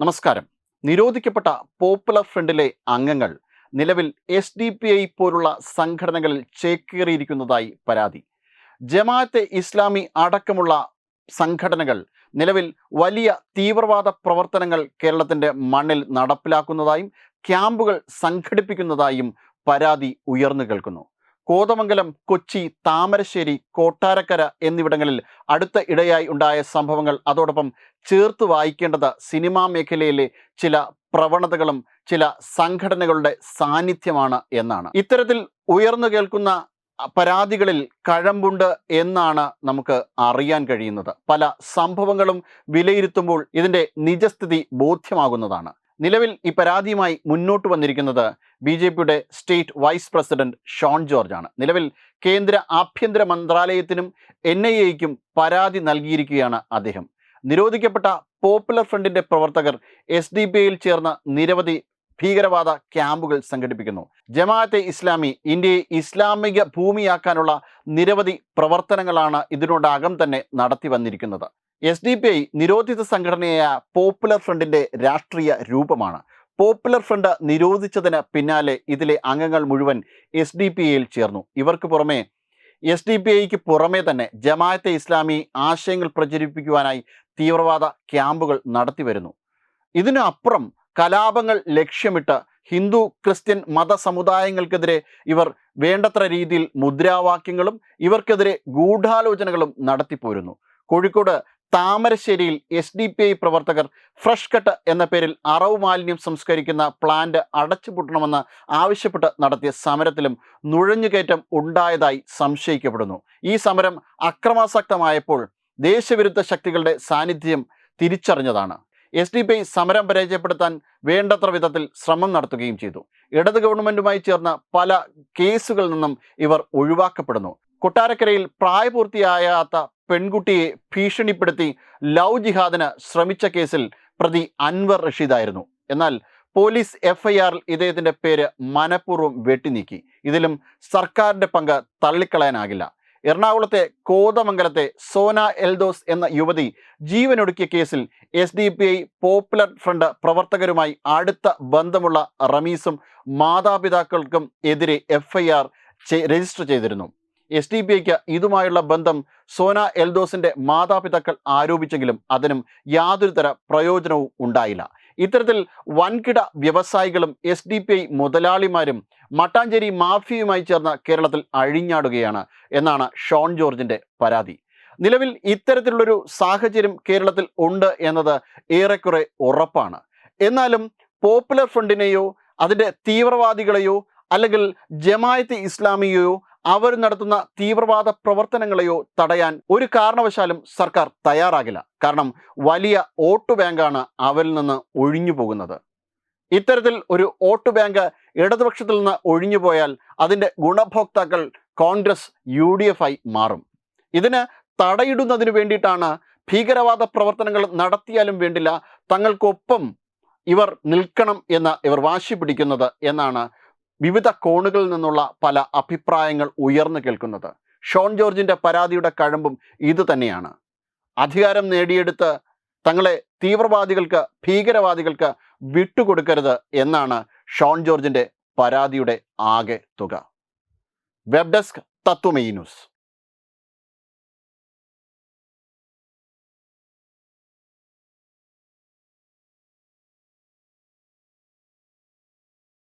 നമസ്കാരം. നിരോധിക്കപ്പെട്ട പോപ്പുലർ ഫ്രണ്ടിലെ അംഗങ്ങൾ നിലവിൽ എസ് ഡി പി ഐ പോലുള്ള സംഘടനകളിൽ ചേക്കേറിയിരിക്കുന്നതായി പരാതി. ജമാഅത്തെ ഇസ്ലാമി അടക്കമുള്ള സംഘടനകൾ നിലവിൽ വലിയ തീവ്രവാദ പ്രവർത്തനങ്ങൾ കേരളത്തിന്റെ മണ്ണിൽ നടപ്പിലാക്കുന്നതായും ക്യാമ്പുകൾ സംഘടിപ്പിക്കുന്നതായും പരാതി ഉയർന്നു കേൾക്കുന്നു. കോതമംഗലം കൊച്ചി താമരശ്ശേരി കോട്ടാരക്കര എന്നിവിടങ്ങളിൽ അടുത്ത ഇടയായി ഉണ്ടായ സംഭവങ്ങൾ അതോടൊപ്പം ചേർത്ത് വായിക്കേണ്ടത് സിനിമാ മേഖലയിലെ ചില പ്രവണതകളും ചില സംഘടനകളുടെ സാന്നിധ്യമാണ് എന്നാണ്. ഇത്തരത്തിൽ ഉയർന്നു കേൾക്കുന്ന പരാതികളിൽ കഴമ്പുണ്ട് എന്നാണ് നമുക്ക് അറിയാൻ കഴിയുന്നത്. പല സംഭവങ്ങളും വിലയിരുത്തുമ്പോൾ ഇതിന്റെ നിജസ്ഥിതി ബോധ്യമാകുന്നതാണ്. നിലവിൽ ഈ പരാതിയുമായി മുന്നോട്ട് വന്നിരിക്കുന്നത് ബി ജെ പിയുടെ state vice president Shone George ആണ് നിലവിൽ കേന്ദ്ര ആഭ്യന്തര മന്ത്രാലയത്തിനും എൻ ഐ എക്കും പരാതി നൽകിയിരിക്കുകയാണ് അദ്ദേഹം. നിരോധിക്കപ്പെട്ട പോപ്പുലർ ഫ്രണ്ടിന്റെ പ്രവർത്തകർ എസ് ഡി പി ഐയിൽ ചേർന്ന നിരവധി ഭീകരവാദ ക്യാമ്പുകൾ സംഘടിപ്പിക്കുന്നു. ജമാഅത്തെ ഇസ്ലാമി ഇന്ത്യയെ ഇസ്ലാമിക ഭൂമിയാക്കാനുള്ള നിരവധി പ്രവർത്തനങ്ങളാണ് ഇതിനോടകം തന്നെ നടത്തി വന്നിരിക്കുന്നത്. എസ് ഡി പി ഐ നിരോധിത സംഘടനയായ പോപ്പുലർ ഫ്രണ്ടിന്റെ രാഷ്ട്രീയ രൂപമാണ്. പോപ്പുലർ ഫ്രണ്ട് നിരോധിച്ചതിന് പിന്നാലെ ഇതിലെ അംഗങ്ങൾ മുഴുവൻ എസ് ഡി പി ഐയിൽ ചേർന്നു. ഇവർക്ക് പുറമെ എസ് ഡി പി ഐക്ക് പുറമെ തന്നെ ജമാഅത്തെ ഇസ്ലാമി ആശയങ്ങൾ പ്രചരിപ്പിക്കുവാനായി തീവ്രവാദ ക്യാമ്പുകൾ നടത്തി വരുന്നു. ഇതിനു അപ്പുറം കലാപങ്ങൾ ലക്ഷ്യമിട്ട് ഹിന്ദു ക്രിസ്ത്യൻ മതസമുദായങ്ങൾക്കെതിരെ ഇവർ വേണ്ടത്ര രീതിയിൽ മുദ്രാവാക്യങ്ങളും ഇവർക്കെതിരെ ഗൂഢാലോചനകളും നടത്തിപ്പോരുന്നു. കോഴിക്കോട് താമരശ്ശേരിയിൽ എസ് ഡി പി ഐ പ്രവർത്തകർ ഫ്രഷ് കട്ട് എന്ന പേരിൽ അറവ് മാലിന്യം സംസ്കരിക്കുന്ന പ്ലാന്റ് അടച്ചുപൂട്ടണമെന്ന് ആവശ്യപ്പെട്ട് നടത്തിയ സമരത്തിലും നുഴഞ്ഞുകയറ്റം ഉണ്ടായതായി സംശയിക്കപ്പെടുന്നു. ഈ സമരം അക്രമാസക്തമായപ്പോൾ ദേശവിരുദ്ധ ശക്തികളുടെ സാന്നിധ്യം തിരിച്ചറിഞ്ഞതാണ്. എസ് ഡി പി ഐ സമരം പരാജയപ്പെടുത്താൻ വേണ്ടത്ര വിധത്തിൽ ശ്രമം നടത്തുകയും ചെയ്തു. ഇടത് ഗവൺമെന്റുമായി ചേർന്ന പല കേസുകളിൽ നിന്നും ഇവർ ഒഴിവാക്കപ്പെടുന്നു. കൊട്ടാരക്കരയിൽ പ്രായപൂർത്തിയാകാത്ത പെൺകുട്ടിയെ ഭീഷണിപ്പെടുത്തി ലവ് ജിഹാദിന് ശ്രമിച്ച കേസിൽ പ്രതി അൻവർ റഷീദായിരുന്നു. എന്നാൽ പോലീസ് എഫ്ഐആറിൽ ഇദ്ദേഹത്തിന്റെ പേര് മനഃപൂർവം വെട്ടിനീക്കി. ഇതിലും സർക്കാരിന്റെ പങ്ക് തള്ളിക്കളയാനാകില്ല. എറണാകുളത്തെ കോതമംഗലത്തെ സോന എൽദോസ് എന്ന യുവതി ജീവനൊടുക്കിയ കേസിൽ S D P I popular front പ്രവർത്തകരുമായി അടുത്ത ബന്ധമുള്ള റമീസും മാതാപിതാക്കൾക്കും എതിരെ എഫ്ഐആർ രജിസ്റ്റർ ചെയ്തിരുന്നു. എസ് ഡി പി ഐക്ക് ഇതുമായുള്ള ബന്ധം സോന എൽദോസിന്റെ മാതാപിതാക്കൾ ആരോപിച്ചെങ്കിലും അതിനും യാതൊരു തര പ്രയോജനവും ഉണ്ടായില്ല. ഇത്തരത്തിൽ വൻകിട വ്യവസായികളും എസ് ഡി പി ഐ മുതലാളിമാരും മട്ടാഞ്ചേരി മാഫിയുമായി ചേർന്ന് കേരളത്തിൽ അഴിഞ്ഞാടുകയാണ് എന്നാണ് ഷോൺ ജോർജിന്റെ പരാതി. നിലവിൽ ഇത്തരത്തിലുള്ളൊരു സാഹചര്യം കേരളത്തിൽ ഉണ്ട് എന്നത് ഏറെക്കുറെ ഉറപ്പാണ്. എന്നാലും പോപ്പുലർ ഫ്രണ്ടിനെയോ അതിന്റെ തീവ്രവാദികളെയോ അല്ലെങ്കിൽ ജമായത്ത് ഇസ്ലാമിയെയോ അവർ നടത്തുന്ന തീവ്രവാദ പ്രവർത്തനങ്ങളെയോ തടയാൻ ഒരു കാരണവശാലും സർക്കാർ തയ്യാറാകില്ല. കാരണം വലിയ വോട്ട് ബാങ്കാണ് അവരിൽ നിന്ന് ഒഴിഞ്ഞു പോകുന്നത്. ഇത്തരത്തിൽ ഒരു വോട്ട് ബാങ്ക് ഇടതുപക്ഷത്തിൽ നിന്ന് ഒഴിഞ്ഞു പോയാൽ അതിന്റെ ഗുണഭോക്താക്കൾ കോൺഗ്രസ് യു ഡി എഫ് ആയി മാറും. ഇതിന് തടയിടുന്നതിന് വേണ്ടിയിട്ടാണ് ഭീകരവാദ പ്രവർത്തനങ്ങൾ നടത്തിയാലും വേണ്ടില്ല തങ്ങൾക്കൊപ്പം ഇവർ നിൽക്കണം എന്ന് ഇവർ വാശി പിടിക്കുന്നത് എന്നാണ് വിവിധ കോണുകളിൽ നിന്നുള്ള പല അഭിപ്രായങ്ങൾ ഉയർന്നു കേൾക്കുന്നത്. ഷോൺ ജോർജിന്റെ പരാതിയുടെ കഴമ്പും ഇത് തന്നെയാണ്. അധികാരം നേടിയെടുത്ത് തങ്ങളെ തീവ്രവാദികൾക്ക് ഭീകരവാദികൾക്ക് വിട്ടുകൊടുക്കരുത് എന്നാണ് ഷോൺ ജോർജിന്റെ പരാതിയുടെ ആകെ തുക. Web desk Tatwamayi news.